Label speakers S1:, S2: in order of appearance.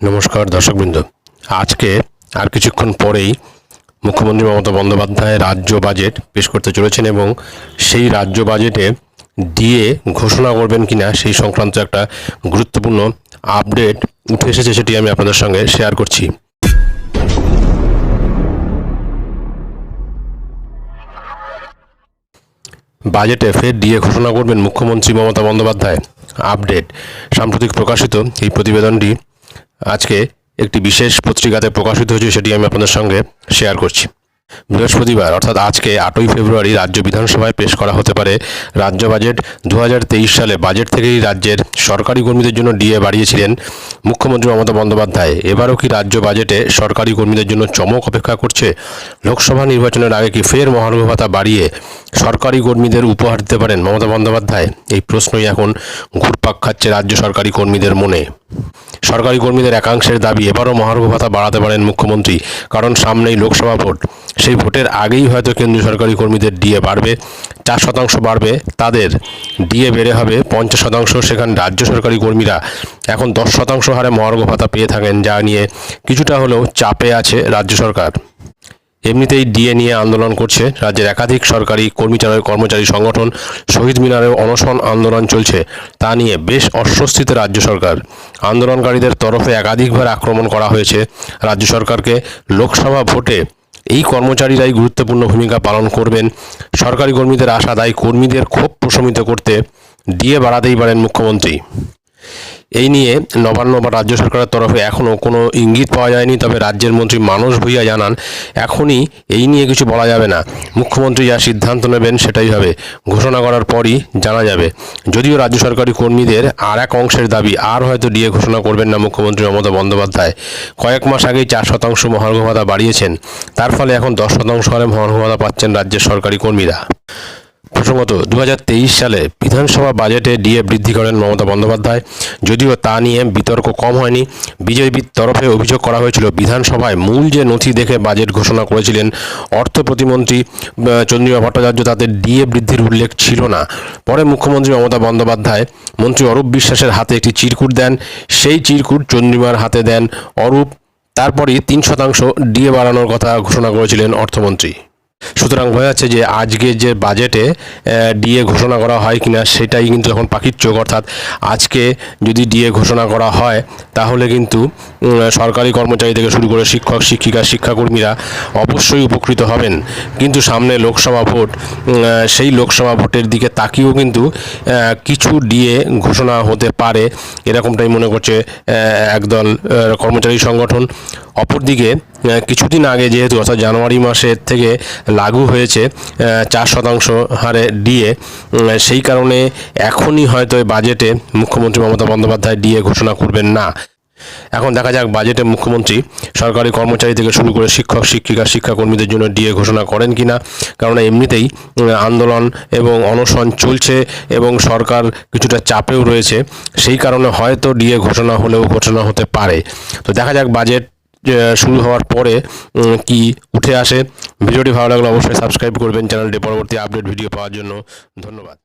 S1: নমস্কার, দর্শকবৃন্দ। আজকে আর কিছুক্ষণ পরেই মুখ্যমন্ত্রী মমতা বন্দ্যোপাধ্যায় রাজ্য বাজেট পেশ করতে চলেছেন এবং সেই রাজ্য বাজেটে দিয়ে ঘোষণা করবেন কিনা সেই সংক্রান্ত একটা গুরুত্বপূর্ণ আপডেট উঠে এসেছে সেটি আমি আপনাদের সঙ্গে শেয়ার করছি। বাজেটে ফের ডিএ ঘোষণা করবেন মুখ্যমন্ত্রী মমতা বন্দ্যোপাধ্যায়। আপডেট সাম্প্রতিক প্রকাশিত এই প্রতিবেদনটি আজকে একটি বিশেষ পত্রিকাতে প্রকাশিত হয়েছে সেটি আমি আপনাদের সঙ্গে শেয়ার করছি। বৃহস্পতিবার, অর্থাৎ আজকে আটই ফেব্রুয়ারি রাজ্য বিধানসভায় পেশ করা হতে পারে রাজ্য বাজেট। দু হাজার তেইশ সালে বাজেট থেকেই রাজ্যের সরকারি কর্মীদের জন্য ডিএ বাড়িয়েছিলেন মুখ্যমন্ত্রী মমতা বন্দ্যোপাধ্যায়। এবারও কি রাজ্য বাজেটে সরকারি কর্মীদের জন্য চমক অপেক্ষা করছে? লোকসভা নির্বাচনের আগে কি ফের মহার্ঘ ভাতা বাড়িয়ে সরকারি কর্মীদের উপহার দিতে পারেন মমতা বন্দ্যোপাধ্যায়? এই প্রশ্নই এখন ঘুরপাক খাচ্ছে রাজ্য সরকারি কর্মীদের মনে। সরকারি কর্মীদের একাংশের দাবি, এবারও মহার্ঘ ভাতা বাড়াতে পারেন মুখ্যমন্ত্রী, কারণ সামনেই লোকসভা ভোট। সেই ভোটের আগেই হয়তো কেন্দ্রীয় সরকারি কর্মীদের ডিএ বাড়বে, চার শতাংশ বাড়বে, তাদের ডিএ বেড়ে হবে পঞ্চাশ শতাংশ। সেখানে রাজ্য সরকারি কর্মীরা এখন দশ শতাংশ হারে মহার্ঘ ভাতা পেয়ে থাকেন, যা নিয়ে কিছুটা হলেও চাপে আছে রাজ্য সরকার। এমনিতেই ডিএ নিয়ে আন্দোলন করছে রাজ্যের একাধিক সরকারি কর্মচারী কর্মচারী সংগঠন। শহীদ মিনারেও অনশন আন্দোলন চলছে, তা নিয়ে বেশ অস্বস্তিতে রাজ্য সরকার। আন্দোলনকারীদের তরফে একাধিকবার আক্রমণ করা হয়েছে। রাজ্য সরকারকে লোকসভা ভোটে এই কর্মচারীরাই গুরুত্বপূর্ণ ভূমিকা পালন করবেন। সরকারি কর্মীদের আশা দায়ী কর্মীদের ক্ষোভ প্রশমিত করতে দিয়ে বাড়াতেই পারেন মুখ্যমন্ত্রী। এই নিয়ে নবান্ন বা রাজ্য সরকারের তরফে এখনও কোনো ইঙ্গিত পাওয়া যায়নি। তবে রাজ্যের মন্ত্রী মানস ভূঁইয়া জানান, এখনই এই নিয়ে কিছু বলা যাবে না। মুখ্যমন্ত্রী যা সিদ্ধান্ত নেবেন সেটাই হবে। ঘোষণা করার পরই জানা যাবে। যদিও রাজ্য সরকারি কর্মীদের আর এক অংশের দাবি আর হয়তো ডিএ ঘোষণা করবেন না মুখ্যমন্ত্রী মমতা বন্দ্যোপাধ্যায়। কয়েক মাস আগেই চার শতাংশ মহার্ঘ ভাতা বাড়িয়েছেন। তার ফলে এখন দশ শতাংশ হারে মহার্ঘ ভাতা পাচ্ছেন রাজ্যের সরকারি কর্মীরা। প্রসঙ্গত দু সালে বিধানসভা বাজেটে ডিএ বৃদ্ধি করেন মমতা বন্দ্যোপাধ্যায়। যদিও তা নিয়ে বিতর্ক কম হয়নি বিজেপির তরফে অভিযোগ করা হয়েছিল, বিধানসভায় মূল যে নথি দেখে বাজেট ঘোষণা করেছিলেন অর্থ প্রতিমন্ত্রী চন্দ্রিমা ভট্টাচার্য, তাতে ডিএ বৃদ্ধির উল্লেখ ছিল না। পরে মুখ্যমন্ত্রী মমতা বন্দ্যোপাধ্যায় মন্ত্রী অরূপ বিশ্বাসের হাতে একটি চিরকুট দেন। সেই চিরকুট চন্দ্রিমার হাতে দেন অরূপ। তারপরই তিন শতাংশ ডিএ বাড়ানোর কথা ঘোষণা করেছিলেন অর্থমন্ত্রী। সুতরাং বোঝা যাচ্ছে যে আজকে যে বাজেটে ডিএ ঘোষণা করা হয় কিনা সেটাই কিন্তু এখন পাখির চোখ, অর্থাৎ আজকে যদি ডিএ ঘোষণা করা হয়, তাহলে কিন্তু সরকারি কর্মচারী থেকে শুরু করে শিক্ষক, শিক্ষিকা, শিক্ষাকর্মীরা অবশ্যই উপকৃত হবেন। কিন্তু সামনে লোকসভা ভোট সেই লোকসভা ভোটের দিকে তাকিয়েও কিন্তু কিছু ডিএ ঘোষণা হতে পারে, এরকমটাই মনে করছে একদল কর্মচারী সংগঠন। অপরদিকে কিছুদিন আগে যেহেতু, অর্থাৎ জানুয়ারি মাসের থেকে লাগু হয়েছে চার শতাংশ হারে ডিএ সেই কারণে এখনই হয়তো বাজেটে মুখ্যমন্ত্রী মমতা বন্দ্যোপাধ্যায় ডিএ ঘোষণা করবেন না। এখন দেখা যাক, বাজেটে মুখ্যমন্ত্রী, সরকারি কর্মচারী থেকে শুরু করে শিক্ষক, শিক্ষিকা, শিক্ষাকর্মীদের জন্য ডিএ ঘোষণা করেন কিনা কারণ এমনিতেই আন্দোলন এবং অনশন চলছে এবং সরকার কিছুটা চাপেও রয়েছে, সেই কারণে হয়তো ডিএ ঘোষণা হলেও ঘোষণা হতে পারে। তো দেখা যাক, বাজেট শুরু হওয়ার পরে কি উঠে আসে। ভিডিওটি ভালো লাগলে অবশ্যই সাবস্ক্রাইব করবেন। চ্যানেলটি পরবর্তী আপডেট ভিডিও পাওয়ার জন্য ধন্যবাদ।